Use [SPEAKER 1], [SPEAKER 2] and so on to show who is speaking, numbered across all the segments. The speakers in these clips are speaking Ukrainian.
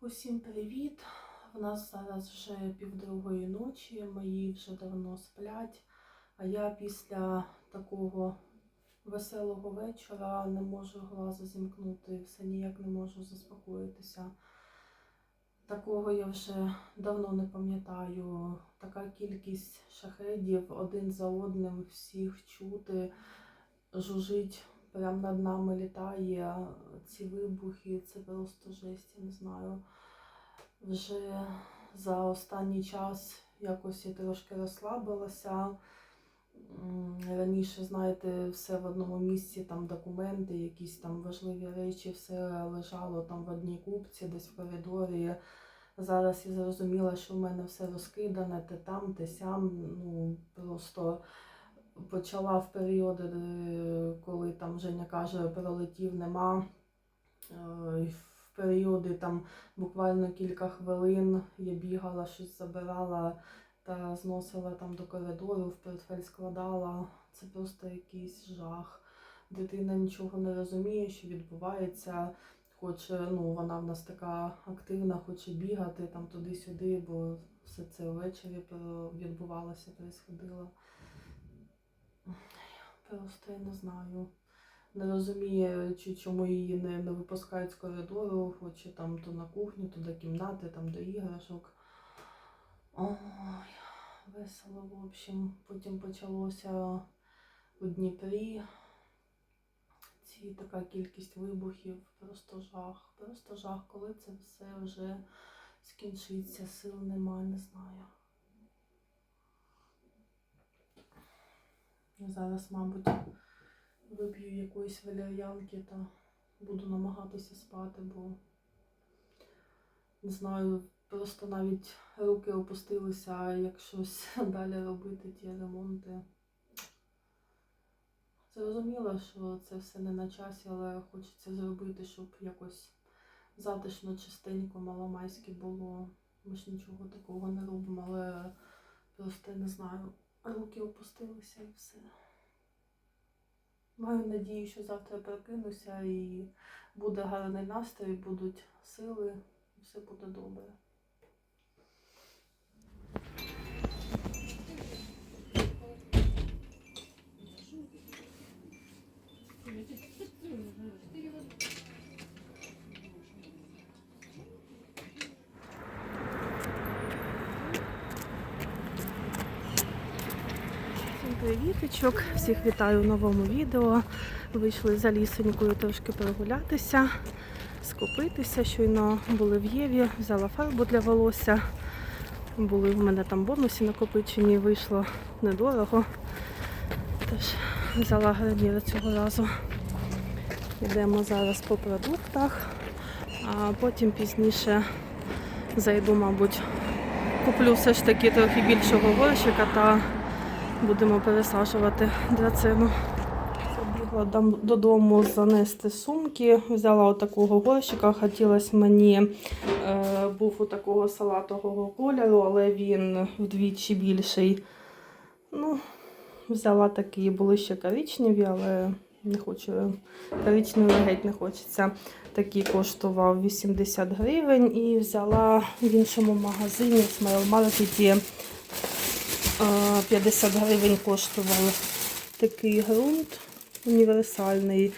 [SPEAKER 1] Усім привіт! У нас зараз вже півдругої ночі, мої вже давно сплять, а я після такого веселого вечора не можу глаза зімкнути, все ніяк не можу заспокоїтися. Такого я вже давно не пам'ятаю. Така кількість шахедів один за одним всіх чути, жужить прямо над нами літає. Ці вибухи, це просто жесть, я не знаю. Вже за останній час якось я трошки розслабилася. Раніше, знаєте, все в одному місці, там документи, якісь там важливі речі, все лежало там в одній купці, десь в коридорі. Зараз я зрозуміла, що в мене все розкидане, те там, те сям. Ну просто почала в періоди, е, коли там Женя каже, пролетів, нема. Е, В періоди там буквально кілька хвилин я бігала, щось забирала та зносила там до коридору, в портфель складала. Це просто якийсь жах. Дитина нічого не розуміє, що відбувається. Хоче, ну вона в нас така активна, хоче бігати там туди-сюди, бо все це ввечері відбувалося, происходило. Просто я не знаю. Не розуміє, чи чому її не, не випускають з коридору, хоче там то на кухню, то до кімнати, там до іграшок. Ой, весело, в общем. Потім почалося у Дніпрі. Ці така кількість вибухів, просто жах, просто жах, коли це все вже скінчиться, сил немає, не знаю. Зараз, мабуть, вип'ю якоїсь валер'янки та буду намагатися спати, бо не знаю, просто навіть руки опустилися, як щось далі робити, ті ремонти. Зрозуміло, що це все не на часі, але хочеться зробити, щоб якось затишно, чистенько, маломайське було. Ми ж нічого такого не робимо, але просто не знаю, руки опустилися і все. Маю надію, що завтра прокинуся і буде гарний настрій, будуть сили, і все буде добре. Всім привіточок, всіх вітаю в новому відео. Вийшли за лісонькою трошки прогулятися, скупитися. Щойно були в Єві, взяла фарбу для волосся. Були в мене там бонуси накопичені, вийшло недорого. Тож взяла гарнір цього разу. Йдемо зараз по продуктах, а потім пізніше зайду, мабуть, куплю все ж таки трохи більшого горщика та будемо пересаджувати драцину. Забігла додому занести сумки. Взяла отакого горщика. Хотілося мені, е, був у такого салатового кольору, але він вдвічі більший. Ну, взяла такі, були ще коричневі, але не хочу. Коричневі геть не хочеться. Такий коштував 80 гривень і взяла в іншому магазині в Market е, 50 гривень коштував такий ґрунт універсальний.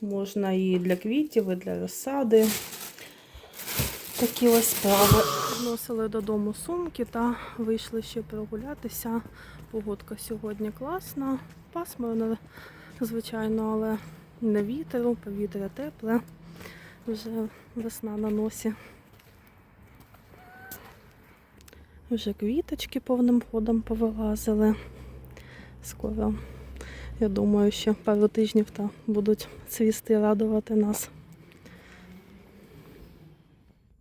[SPEAKER 1] Можна і для квітів, і для розсади. Такі ось справи. Носили додому сумки та вийшли ще прогулятися. Погодка сьогодні класна, пасмурно, звичайно, але не вітеру, повітря тепле. Вже весна на носі. Вже квіточки повним ходом повилазили. Скоро, я думаю, ще пару тижнів та будуть цвісти радувати нас.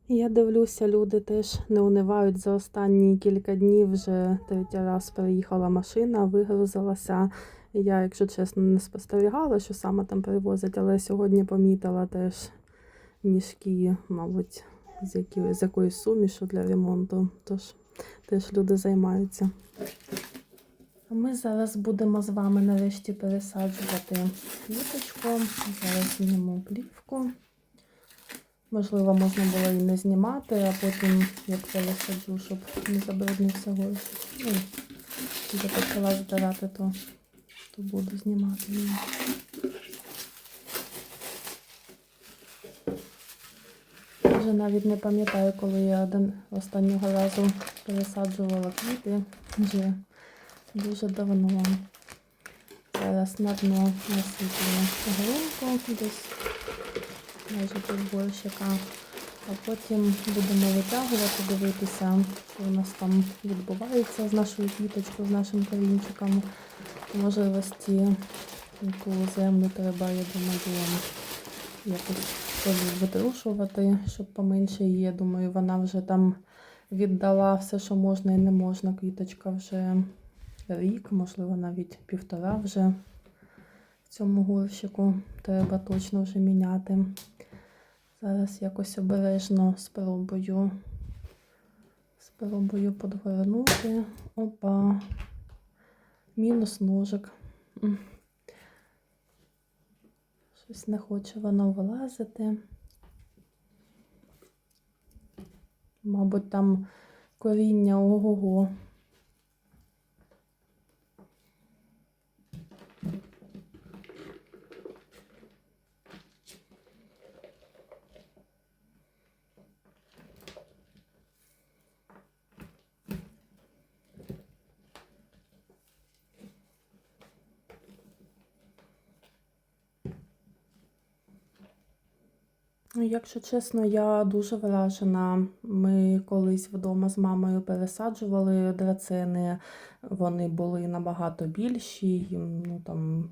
[SPEAKER 1] Я дивлюся, люди теж не унивають за останні кілька днів. Вже третій раз переїхала машина, вигрузилася. Я, якщо чесно, не спостерігала, що саме там перевозять, але сьогодні помітила теж мішки, мабуть, з, з сумішу для ремонту. Тож теж люди займаються. Ми зараз будемо з вами нарешті пересаджувати квіточку. Зараз знімемо плівку. Можливо, можна було і не знімати, а потім як пересаджу, щоб не забруднився горщик. Ну, вже почала збирати, то, то буду знімати. Вже навіть не пам'ятаю, коли я один останнього разу пересаджувала квіти. Вже дуже давно. Зараз на дно насиплю грунку десь майже півборщика. А потім будемо витягувати, дивитися, що у нас там відбувається з нашою квіточкою, з нашим корінчиком. Можливості яку землю треба, я думаю, якось витрушувати, щоб поменше її. Думаю, вона вже там віддала все, що можна і не можна. Квіточка вже рік, можливо, навіть півтора вже в цьому горщику. Треба точно вже міняти. Зараз якось обережно спробую. Спробую подгорнути. Опа. Мінус ножик. Щось не хоче воно вилазити. Мабуть, там коріння ого-го. Якщо чесно, я дуже вражена. Ми колись вдома з мамою пересаджували драцени. Вони були набагато більші. Ну, там,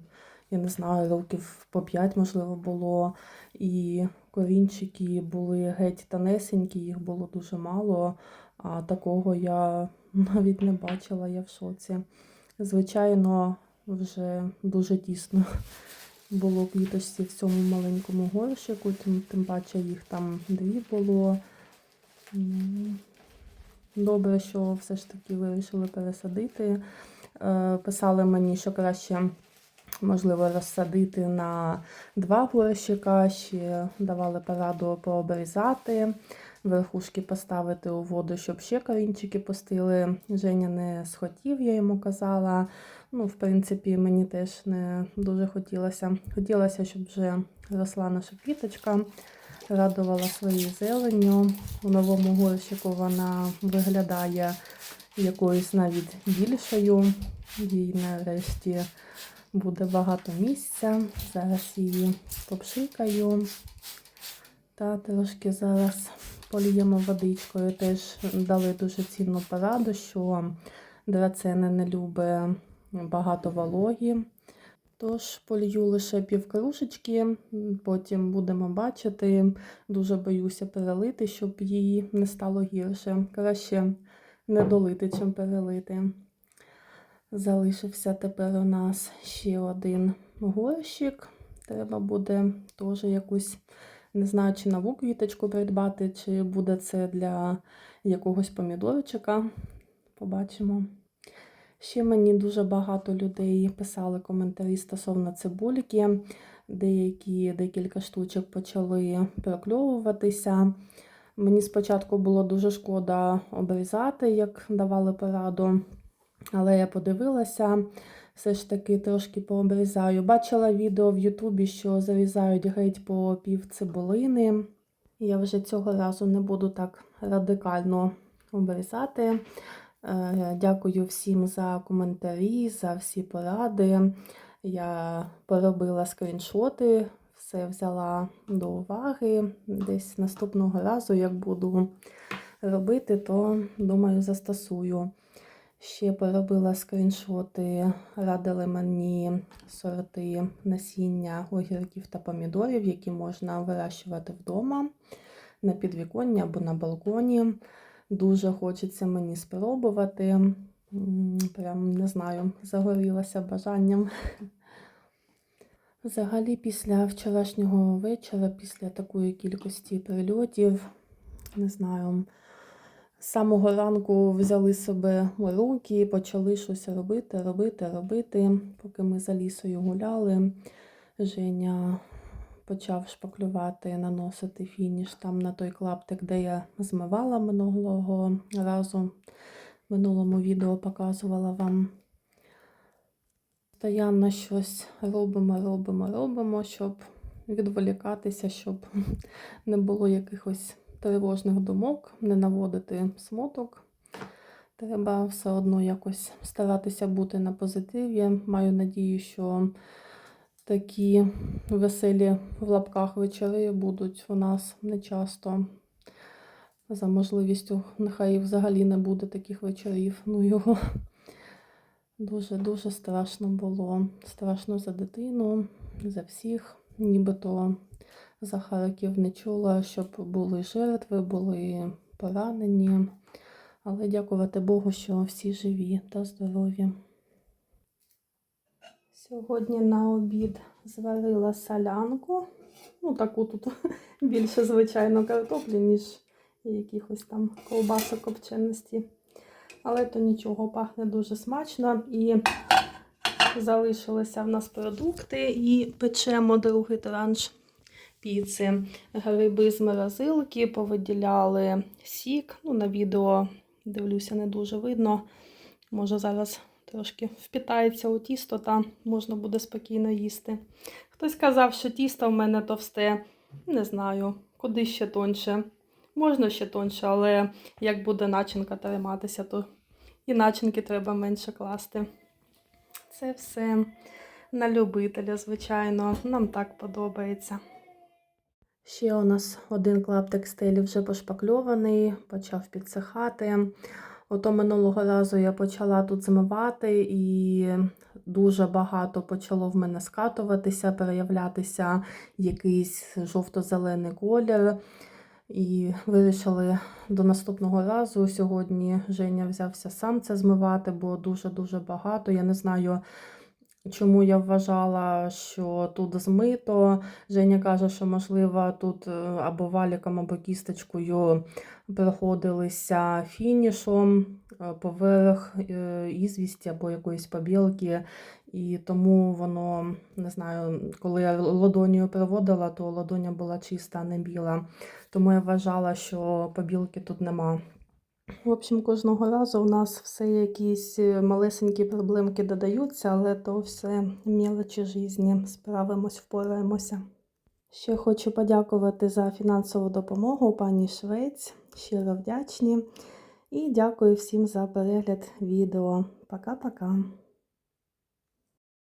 [SPEAKER 1] я не знаю, років по 5, можливо, було. І корінчики були геть тонесенькі, їх було дуже мало. А такого я навіть не бачила, я в шоці. Звичайно, вже дуже тісно було квіточці в цьому маленькому горщику, тим, тим паче їх там дві було. Добре, що все ж таки вирішили пересадити. Е, Писали мені, що краще, можливо, розсадити на два горщика, ще давали пораду пообрізати, верхушки поставити у воду, щоб ще корінчики пустили. Женя не схотів, я йому казала. Ну, в принципі, мені теж не дуже хотілося. Хотілося, щоб вже росла наша квіточка, радувала своєю зеленню. У новому горщику вона виглядає якоюсь навіть більшою. Їй нарешті буде багато місця. Зараз її попшикаю. Та трошки зараз поліємо водичкою. Теж дали дуже цінну пораду, що драцена не любить багато вологі. Тож полью лише півкружечки, потім будемо бачити. Дуже боюся перелити, щоб їй не стало гірше. Краще не долити, чим перелити. Залишився тепер у нас ще один горщик. Треба буде теж якусь, не знаю, чи нову квіточку придбати, чи буде це для якогось помідорчика. Побачимо. Ще мені дуже багато людей писали коментарі стосовно цибульки. Деякі декілька штучок почали прокльовуватися. Мені спочатку було дуже шкода обрізати, як давали пораду, але я подивилася, все ж таки трошки пообрізаю. Бачила відео в Ютубі, що зарізають геть по пів цибулини. Я вже цього разу не буду так радикально обрізати. Е, Дякую всім за коментарі, за всі поради. Я поробила скріншоти, все взяла до уваги. Десь наступного разу, як буду робити, то думаю, застосую. Ще поробила скріншоти, радили мені сорти насіння огірків та помідорів, які можна вирощувати вдома на підвіконні або на балконі. Дуже хочеться мені спробувати. Прям не знаю, загорілася бажанням. Взагалі, після вчорашнього вечора, після такої кількості прильотів, не знаю, з самого ранку взяли себе у руки, почали щось робити, робити, робити. Поки ми за лісою гуляли, Женя почав шпаклювати, наносити фініш там на той клаптик, де я змивала минулого разу. В минулому відео показувала вам. Постоянно щось робимо, робимо, робимо, щоб відволікатися, щоб не було якихось тривожних думок, не наводити смуток. Треба все одно якось старатися бути на позитиві. Маю надію, що такі веселі в лапках вечори будуть у нас не часто. За можливістю, нехай взагалі не буде таких вечорів. Ну його дуже-дуже страшно було. Страшно за дитину, за всіх. Нібито за Харків не чула, щоб були жертви, були поранені. Але дякувати Богу, що всі живі та здорові. Сьогодні на обід зварила солянку. Ну, таку тут більше, звичайно, картоплі, ніж якихось там ковбасок копченості. Але то нічого, пахне дуже смачно. І залишилися в нас продукти і печемо другий транш піци. Гриби з морозилки, повиділяли сік. Ну, на відео дивлюся, не дуже видно. Може, зараз трошки впітається у тісто, та можна буде спокійно їсти. Хтось казав, що тісто в мене товсте. Не знаю, куди ще тонше. Можна ще тонше, але як буде начинка триматися, то і начинки треба менше класти. Це все на любителя, звичайно. Нам так подобається. Ще у нас один клаптик стелі вже пошпакльований, почав підсихати. Ото минулого разу я почала тут змивати, і дуже багато почало в мене скатуватися, переявлятися якийсь жовто-зелений колір. І вирішили до наступного разу. Сьогодні Женя взявся сам це змивати, бо дуже-дуже багато. Я не знаю, чому я вважала, що тут змито. Женя каже, що, можливо, тут е, або валіком, або кісточкою проходилися фінішом е, поверх е, ізвісті або якоїсь побілки. І тому воно, не знаю, коли я ладонію проводила, то ладоня була чиста, не біла. Тому я вважала, що побілки тут нема. В общем, кожного разу у нас все якісь е, малесенькі проблемки додаються, але то все мілочі житті. Справимось, впораємося. Ще хочу подякувати за фінансову допомогу пані Швець. Щиро вдячні. І дякую всім за перегляд відео. Пока-пока.